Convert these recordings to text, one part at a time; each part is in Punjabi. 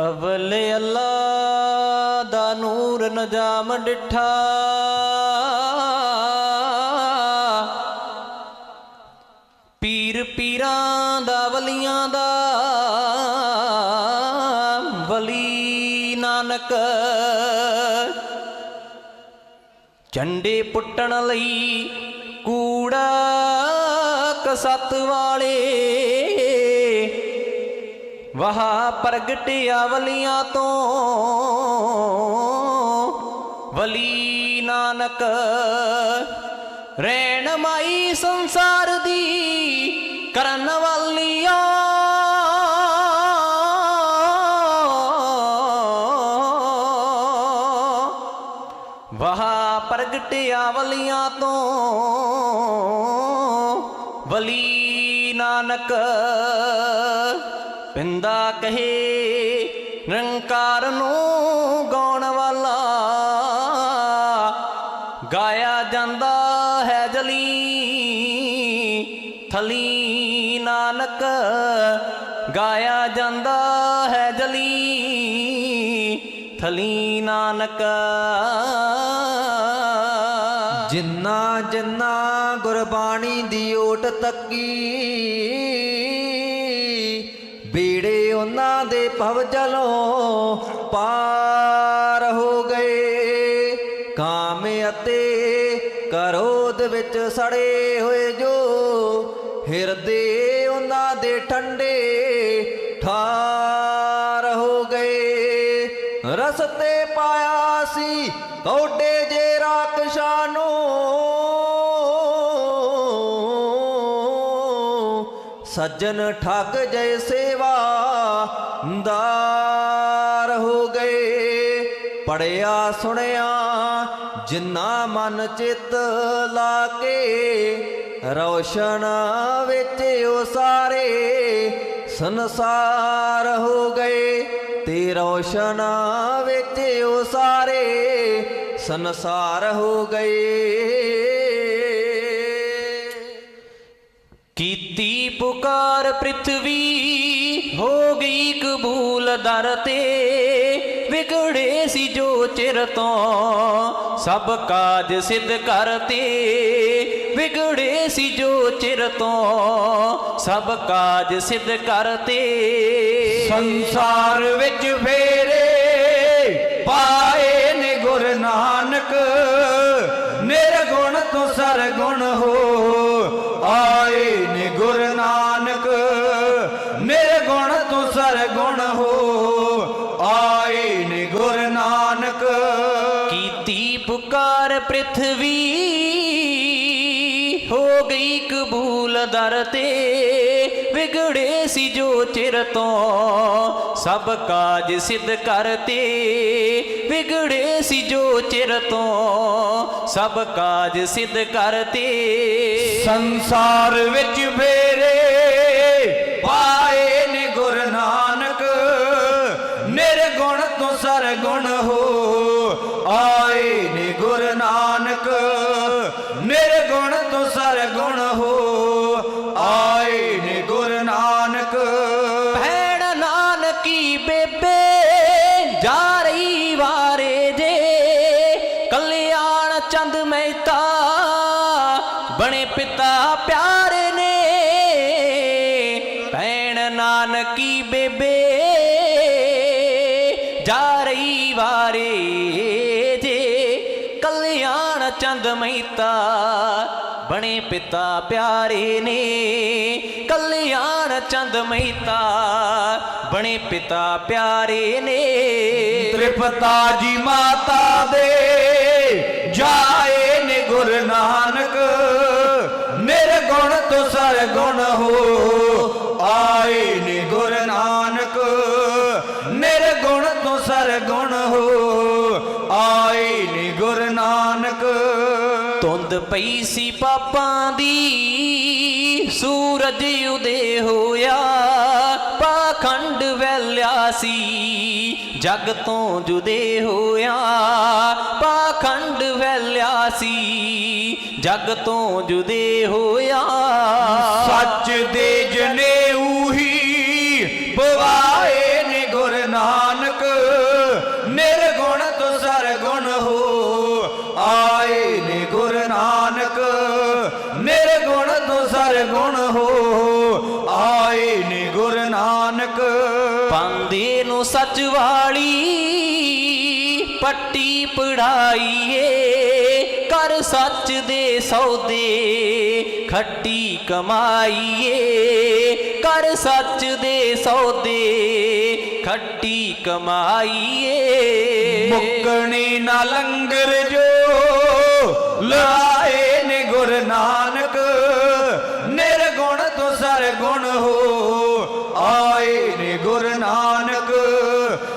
ਅਵਲ ਅੱਲਾ ਦਾ ਨੂਰ ਨਜਾਮ ਡਿਠਾ। ਪੀਰ ਪੀਰਾਂ ਦਾ, ਵਲੀਆਂ ਦਾ, ਵਲੀ ਨਾਨਕ। ਝੰਡੇ ਪੁੱਟਣ ਲਈ ਕੂੜਾ ਕਸਤ ਵਾਲੇ ਵਹਾ ਪ੍ਰਗਟਿਆ ਵਲੀਆਂ ਤੋਂ। ਵਲੀ ਨਾਨਕ ਰਹਿਣਮਾਈ ਸੰਸਾਰ ਦੀ ਕਰਨ ਵਾਲੀਆਂ। ਵਾਹ ਪ੍ਰਗਟਿਆ ਵਲੀਆਂ ਤੋਂ। ਵਲੀ ਨਾਨਕ ਪਿੰਦਾ ਕਹੇ, ਨਿਰੰਕਾਰ ਨੂੰ ਗਾਉਣ ਵਾਲਾ। ਗਾਇਆ ਜਾਂਦਾ ਹੈ ਜਲੀ, ਥਲੀ ਨਾਨਕ। ਗਾਇਆ ਜਾਂਦਾ ਹੈ ਜਲੀ, ਥਲੀ ਨਾਨਕ। ਜਿੰਨਾ ਜਿੰਨਾ ਗੁਰਬਾਣੀ ਦੀ ਓਟ ਤੱਕੀ ਉਹਨਾਂ ਦੇ ਭਵ ਜਲੋਂ ਪਾਰ ਹੋ ਗਏ। ਕਾਮ ਅਤੇ ਕਰੋਧ ਵਿੱਚ ਸੜੇ ਹੋਏ ਜੋ ਹਿਰਦੇ ਉਹਨਾਂ ਦੇ ਠੰਡੇ ਠਾਰ ਹੋ ਗਏ। ਰਸਤੇ ਪਾਇਆ ਸੀ ਕੌਡੇ ਜੇ ਰਾਖਸ਼ਾਂ ਨੂੰ ਸੱਜਣ ਠੱਗ ਜੈ ਸੇਵਾ ਦਾਰ ਹੋ ਗਏ। ਪੜਿਆ ਸੁਣਿਆ, ਜਿੰਨਾ ਮਨ ਚਿੱਤ ਲਾ ਕੇ ਰੌਸ਼ਨ ਵਿੱਚ ਉਹ ਸਾਰੇ ਸੰਸਾਰ ਹੋ ਗਏ। ਤੇ ਰੌਸ਼ਨ ਵਿੱਚ ਉਹ ਸਾਰੇ ਸੰਸਾਰ ਹੋ ਗਏ। ਕੀਤੀ ਪੁਕਾਰ ਪ੍ਰਿਥਵੀ ਹੋ ਗਈ ਕਬੂਲ ਦਰ ਤੇ, ਵਿਗੜੇ ਸੀ ਜੋ ਚਿਰ ਤੋਂ। ਸਭ ਕਾਜ ਸਿੱਧ ਕਰਤੇ, ਵਿਗੜੇ ਸੀ ਜੋ ਚਿਰ ਤੋਂ। ਸਭ ਕਾਜ ਸਿੱਧ ਕਰਤੇ। ਸੰਸਾਰ ਵਿੱਚ ਫੇਰੇ ਪਾਏ ਨੇ ਗੁਰ ਨਾਨਕ, ਨਿਰਗੁਣ ਤੋਂ ਸਰਗੁਣ ਹੋ। ਆਏ ਗਈ ਕਬੂਲ ਦਰ ਤੇ, ਵਿਗੜੇ ਸੀ ਜੋ ਚਿਰ ਤੋਂ। ਸਭ ਕਾਜ ਸਿੱਧ ਕਰਤੇ, ਵਿਗੜੇ ਸੀ ਜੋ ਚਿਰ ਤੋਂ। ਸਭ ਕਾਜ ਸਿੱਧ ਕਰਤੇ। ਸੰਸਾਰ ਵਿੱਚ ਫੇਰੇ ਚੰਦ ਬਣੇ ਪਿਤਾ ਪਿਆਰੇ ਨੇ। ਕਲਿਆਣ ਚੰਦ ਮਹਿਤਾ, ਬਣੇ ਪਿਤਾ ਪਿਆਰੇ ਨੇ। ਤ੍ਰਿਪਤਾ ਜੀ ਮਾਤਾ ਦੇ, ਜਾਏ ਨੇ ਗੁਰ ਨਾਨਕ। ਮੇਰੇ ਨਿਰਗੁਣ ਤੋਂ ਸਰਗੁਣ ਹੋ, ਆਏ ਧੁੰਦ ਪਈ ਸੀ ਪਾਪਾਂ ਦੀ, ਸੂਰਜ ਉਦੇ ਹੋਇਆ, ਪਾਖੰਡ ਵੈਲਿਆ ਸੀ, ਜਗ ਤੋਂ ਜੁਦੇ ਹੋਇਆ, ਪਾਖੰਡ ਵੈਲਿਆ ਸੀ, ਜਗ ਤੋਂ ਜੁਦੇ ਹੋਇਆ। ਸੱਚ ਦੇ ਜਨੇ ਹੀ ਬਵਾਏ ਗੁਣ ਹੋ ਆਏ ਨੇ ਗੁਰ ਨਾਨਕ। ਪਾਂਦੇ ਨੂੰ ਸੱਚ ਵਾਲੀ ਪੱਟੀ ਪੜਾਈਏ ਕਰ ਸੱਚ ਦੇ ਸੌਦੇ ਖੱਟੀ ਕਮਾਈਏ ਕਰ ਸੱਚ ਦੇ ਸੌਦੇ ਖੱਟੀ ਕਮਾਈਏ। ਮੁੱਕਣੀ ਨਾ ਲੰਗਰ ਜੋ ਲਾਏ ਨੇ ਗੁਰ ਨਾਨਕ। ਹੋ ਆਏ ਨੇ ਗੁਰ ਨਾਨਕ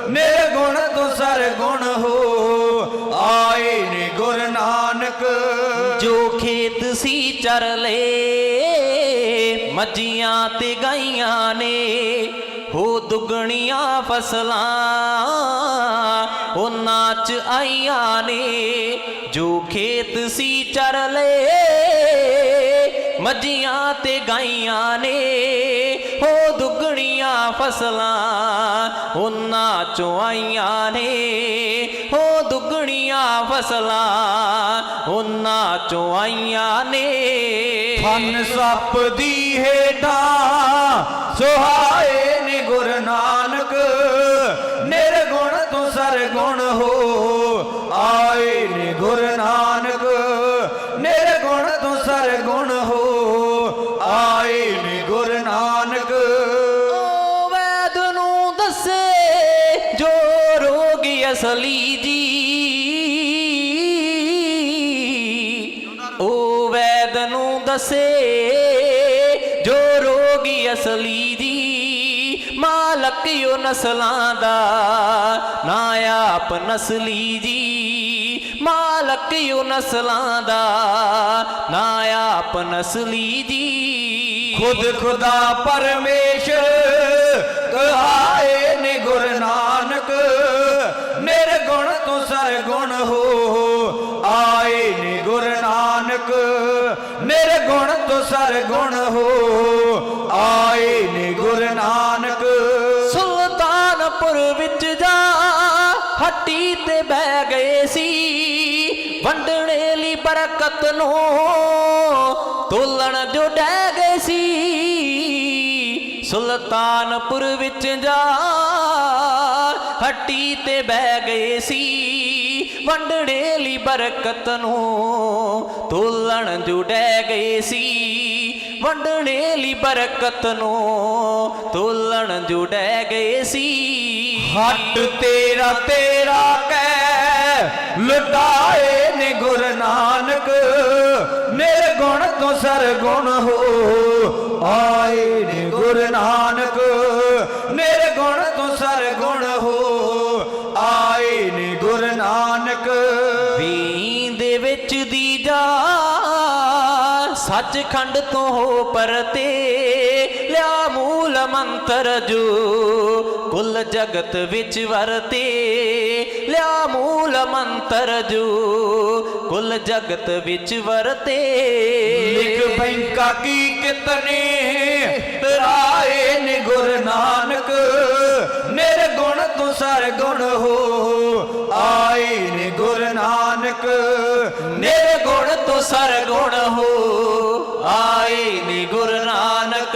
ਨਿਰਗੁਣ ਤੋਂ ਸਰਗੁਣ ਹੋ। ਆਏ ਨੇ ਗੁਰ ਨਾਨਕ, ਜੋ ਖੇਤ ਸੀ ਚਰ ਲਏ ਮੱਝੀਆਂ ਤੇ ਗਾਈਆਂ ਨੇ, ਹੋ ਦੁਗਣੀਆਂ ਫਸਲਾਂ ਉਹਨਾਂ ਚ ਆਈਆਂ ਨੇ। ਜੋ ਖੇਤ ਸੀ ਚਰ ਲਏ ਮੱਝੀਆਂ ਤੇ ਗਾਈਆਂ ਨੇ, ਹੋ ਦੁੱਗਣੀਆਂ ਫਸਲਾਂ ਉਹਨਾਂ ਚੋਂ ਆਈਆਂ ਨੇ। ਹੋ ਦੁੱਗਣੀਆਂ ਫਸਲਾਂ ਉਹਨਾਂ ਚੋਂ ਆਈਆਂ ਨੇ। ਫਨ ਸੱਪ ਦੀ ਹੇਠਾਂ ਸੁਹਾਏ ਤੈਨੂੰ ਦੱਸੇ ਜੋ ਰੋਗੀ ਅਸਲੀ ਦੀ ਮਾਲਕ ਯੋ ਨਸਲਾਂ ਦਾ, ਨਾ ਆਪ ਨਸਲੀ ਜੀ ਮਾਲਕ ਯੋ ਨਸਲਾਂ ਦਾ, ਨਾ ਆਪ ਨਸਲੀ ਜੀ ਖੁਦ ਖੁਦਾ ਪਰਮੇਸ਼ਰ ਕਹਾਏ ਨੇ ਗੁਰ ਨਾਨਕ, ਨਿਰਗੁਣ ਤੋਂ ਸਰਗੁਣ ਹੋ, ਆਏ ਨੇ ਗੁਰ ਨਾਨਕ। ਨਿਰਗੁਣ ਤੋਂ ਸਰਗੁਣ ਹੋ। ਆਏ ਨੇ ਗੁਰ ਨਾਨਕ। ਸੁਲਤਾਨਪੁਰ ਵਿੱਚ ਜਾ ਹੱਟੀ ਤੇ ਬਹਿ ਗਏ ਸੀ। ਵੰਡਣੇ ਲਈ ਬਰਕਤ ਨੂੰ ਤੋਲਣ ਜੋ ਡਹਿ ਗਏ ਸੀ। ਸੁਲਤਾਨਪੁਰ ਵਿੱਚ ਜਾ ਹੱਟੀ ਤੇ ਬਹਿ ਗਏ ਸੀ। ਵੰਡਣੇ ਲਈ ਬਰਕਤ ਨੂੰ ਤੋਲਣ ਜੋ ਗਏ ਸੀ। ਵੰਡਣੇ ਲਈ ਬਰਕਤ ਨੂੰ ਤੋਲਣ ਜੋ ਗਏ ਸੀ। ਹੱਟ ਤੇਰਾ ਤੇਰਾ ਕਹਿ, ਲੁਟਾਏ ਨੇ ਗੁਰ ਨਾਨਕ। ਨਿਰਗੁਣ ਤੋਂ ਸਰਗੁਣ ਹੋ, ਆਏ ਨੇ ਗੁਰ ਨਾਨਕ। ਸੱਚਖੰਡ ਤੋਂ ਹੋ ਪਰਤੇ, ਲਿਆ ਮੂਲ ਮੰਤਰ ਜੋ ਕੁੱਲ ਜਗਤ ਵਿੱਚ ਵਰਤੇ। ਲਿਆ ਮੂਲ ਮੰਤਰ ਜੋ ਕੁੱਲ ਜਗਤ ਵਿੱਚ ਵਰਤੇ। ਲਿਖ ਬੈਂਕਾ ਕੀ ਕਿਤਨੇ ਤਰਾਏ ਨੇ ਗੁਰੂ ਨਾਨਕ। ਸਰਗੁਣ ਹੋ ਆਏ ਨੇ ਗੁਰ ਨਾਨਕ। ਨਿਰਗੁਣ ਤੋਂ ਸਰਗੁਣ ਹੋ ਆਏ ਨੇ ਗੁਰੂ ਗੁਰੂ ਨਾਨਕ।